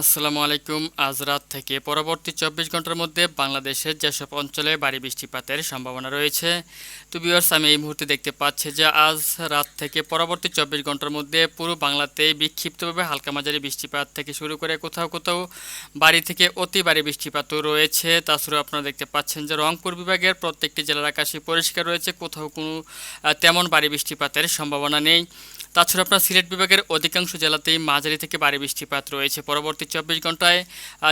আসসালামু আলাইকুম। আজ রাত থেকে পরবর্তী চব্বিশ ঘণ্টার মধ্যে বাংলাদেশের যেসব অঞ্চলে ভারী বৃষ্টিপাতের সম্ভাবনা রয়েছে, তো বিয়ার্স আমি এই মুহূর্তে দেখতে পাচ্ছি যে আজ রাত থেকে পরবর্তী চব্বিশ ঘণ্টার মধ্যে পুরো বাংলাতেই বিক্ষিপ্তভাবে হালকা মাঝারি বৃষ্টিপাত থেকে শুরু করে কোথাও কোথাও বাড়ি থেকে অতি ভারী বৃষ্টিপাতও রয়েছে। তাছাড়াও আপনারা দেখতে পাচ্ছেন যে রংপুর বিভাগের প্রত্যেকটি জেলার আকাশে পরিষ্কার রয়েছে, কোথাও কোনো তেমন ভারী বৃষ্টিপাতের সম্ভাবনা নেই। তাছাড়া আপনার সিলেট বিভাগের অধিকাংশ জেলাতেই মাঝারি থেকে ভারী বৃষ্টিপাত রয়েছে। পরবর্তী চব্বিশ ঘন্টায়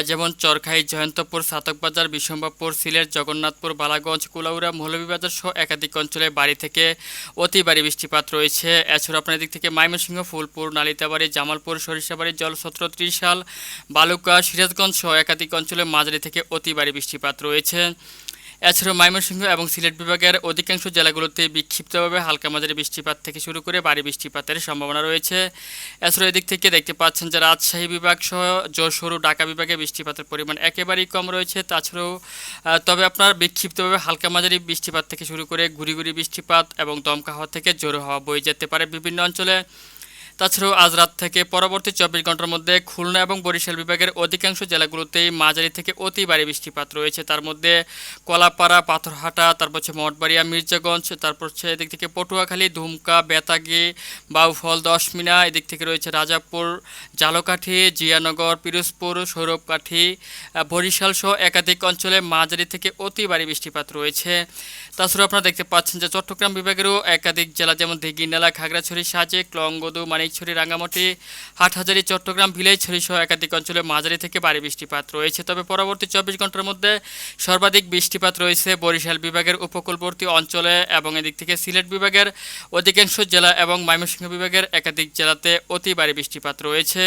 যেমন চরখাই, জয়ন্তপুর, সাতকবাজার বিশম্বাপুর সিলেট, জগন্নাথপুর, বালাগঞ্জ, কুলাউড়া, মৌলভীবাজার সহ একাধিক অঞ্চলে বাড়ি থেকে অতি ভারী বৃষ্টিপাত রয়েছে। এছাড়া আপনার দিক থেকে ময়মনসিংহ, ফুলপুর, নালিতাবাড়ি, জামালপুর, সরিষাবাড়ি জলছত্র ত্রিশাল, বালুকা, সিরাজগঞ্জ সহ একাধিক অঞ্চলে মাঝারি থেকে অতি ভারী বৃষ্টিপাত রয়েছে। এছাড়াও ময়মনসিংহ এবং সিলেট বিভাগের অধিকাংশ জেলাগুলোতে বিক্ষিপ্তভাবে হালকা মাঝারি বৃষ্টিপাত থেকে শুরু করে ভারী বৃষ্টিপাতের সম্ভাবনা রয়েছে। এছাড়াও এদিক থেকে দেখতে পাচ্ছেন যে রাজশাহী বিভাগ সহ যশোর ঢাকা বিভাগে বৃষ্টিপাতের পরিমাণ একেবারেই কম রয়েছে। তাছাড়াও তবে আপনার বিক্ষিপ্তভাবে হালকা মাঝারি বৃষ্টিপাত থেকে শুরু করে ঘুরি ঘুরি বৃষ্টিপাত এবং দমকা হওয়া থেকে জোর হওয়া বয়ে যেতে পারে বিভিন্ন অঞ্চলে। তাছাড়াও আজ রাত থেকে পরবর্তী চব্বিশ ঘণ্টার মধ্যে খুলনা এবং বরিশাল বিভাগের অধিকাংশ জেলাগুলোতেই মাঝারি থেকে অতি ভারী বৃষ্টিপাত রয়েছে। তার মধ্যে কলাপাড়া, পাথরহাটা, তারপর হচ্ছে মঠবাড়িয়া, মির্জাগঞ্জ, তারপর হচ্ছে এদিক থেকে পটুয়াখালী, ধুমকা, বেতাগি, বাউফল, দশমিনা, এদিক থেকে রয়েছে রাজাপুর, জালকাঠি, জিয়ানগর, পিরোজপুর, সৌরভকাঠি বরিশাল সহ একাধিক অঞ্চলে মাঝারি থেকে অতি ভারী বৃষ্টিপাত রয়েছে। তাছাড়া আপনারা দেখতে পাচ্ছেন যে চট্টগ্রাম বিভাগেরও একাধিক জেলা, যেমন দিঘিনালা খাগড়াছড়ি সাজেক লংগদু মানিকছড়ি, রাঙ্গামাটি, হাটহাজারি, চট্টগ্রাম ভিলেজছড়ি সহ একাধিক অঞ্চলে মাঝারি থেকে ভারী বৃষ্টিপাত রয়েছে। তবে পরবর্তী চব্বিশ ঘণ্টার মধ্যে সর্বাধিক বৃষ্টিপাত রয়েছে বরিশাল বিভাগের উপকূলবর্তী অঞ্চলে এবং এদিক থেকে সিলেট বিভাগের অধিকাংশ জেলা এবং ময়মনসিংহ বিভাগের একাধিক জেলাতে অতি ভারী বৃষ্টিপাত রয়েছে।